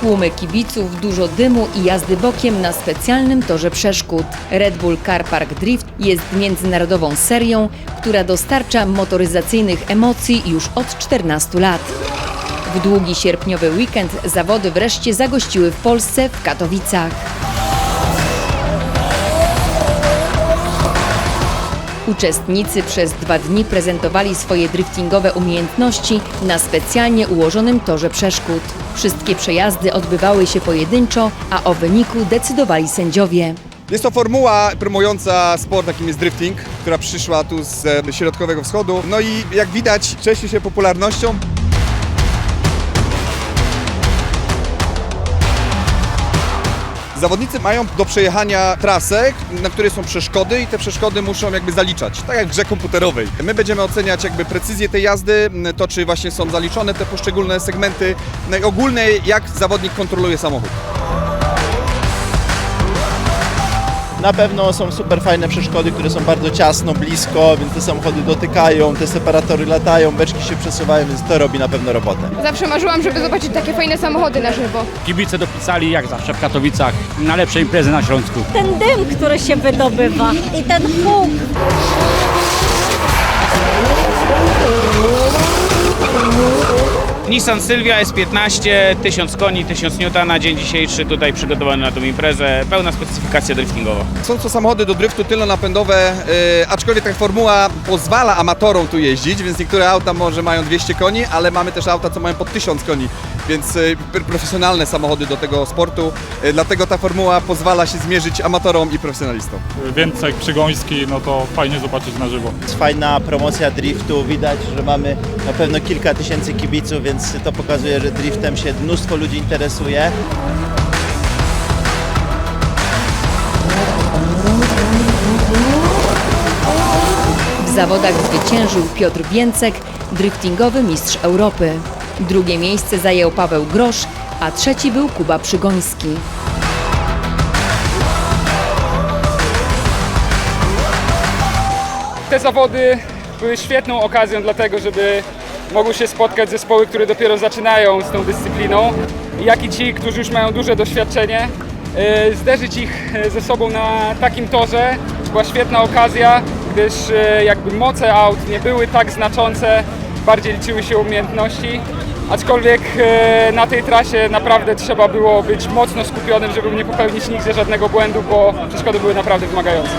Tłumy kibiców, dużo dymu i jazdy bokiem na specjalnym torze przeszkód. Red Bull Car Park Drift jest międzynarodową serią, która dostarcza motoryzacyjnych emocji już od 14 lat. W długi sierpniowy weekend zawody wreszcie zagościły w Polsce w Katowicach. Uczestnicy przez dwa dni prezentowali swoje driftingowe umiejętności na specjalnie ułożonym torze przeszkód. Wszystkie przejazdy odbywały się pojedynczo, a o wyniku decydowali sędziowie. Jest to formuła promująca sport, jakim jest drifting, która przyszła tu z e, środkowego wschodu. No i jak widać, cieszy się popularnością. Zawodnicy mają do przejechania trasę, na której są przeszkody i te przeszkody muszą jakby zaliczać, tak jak w grze komputerowej. My będziemy oceniać jakby precyzję tej jazdy, to czy właśnie są zaliczone te poszczególne segmenty, no i ogólnie jak zawodnik kontroluje samochód. Na pewno są super fajne przeszkody, które są bardzo ciasno, blisko, więc te samochody dotykają, te separatory latają, beczki się przesuwają, więc to robi na pewno robotę. Zawsze marzyłam, żeby zobaczyć takie fajne samochody na żywo. Kibice dopisali jak zawsze w Katowicach na lepsze imprezy na Śląsku. ten dym, który się wydobywa i ten huk. Nissan Sylvia S15, 1000 koni, 1000 N na dzień dzisiejszy tutaj przygotowany na tą imprezę. Pełna specyfikacja driftingowa. Są to samochody do driftu tylnonapędowe, yy, aczkolwiek ta formuła pozwala amatorom tu jeździć, więc niektóre auta może mają 200 koni, ale mamy też auta, co mają po 1000 koni, więc yy, pr- profesjonalne samochody do tego sportu. Yy, dlatego ta formuła pozwala się zmierzyć amatorom i profesjonalistom. Więcej Przygoński, no to fajnie zobaczyć na żywo. Jest fajna promocja driftu, widać, że mamy na pewno kilka tysięcy kibiców, więc to pokazuje, że driftem się mnóstwo ludzi interesuje. W zawodach zwyciężył Piotr Więcek, driftingowy mistrz Europy. Drugie miejsce zajął Paweł Grosz, a trzeci był Kuba Przygoński. Te zawody były świetną okazją dla tego, żeby mogły się spotkać zespoły, które dopiero zaczynają z tą dyscypliną, jak i ci, którzy już mają duże doświadczenie. E, Zderzyć ich e, ze sobą na takim torze była świetna okazja, gdyż e, jakby moce aut nie były tak znaczące, bardziej liczyły się umiejętności. Aczkolwiek na tej trasie naprawdę trzeba było być mocno skupionym, żeby nie popełnić nigdzie żadnego błędu, bo przeszkody były naprawdę wymagające.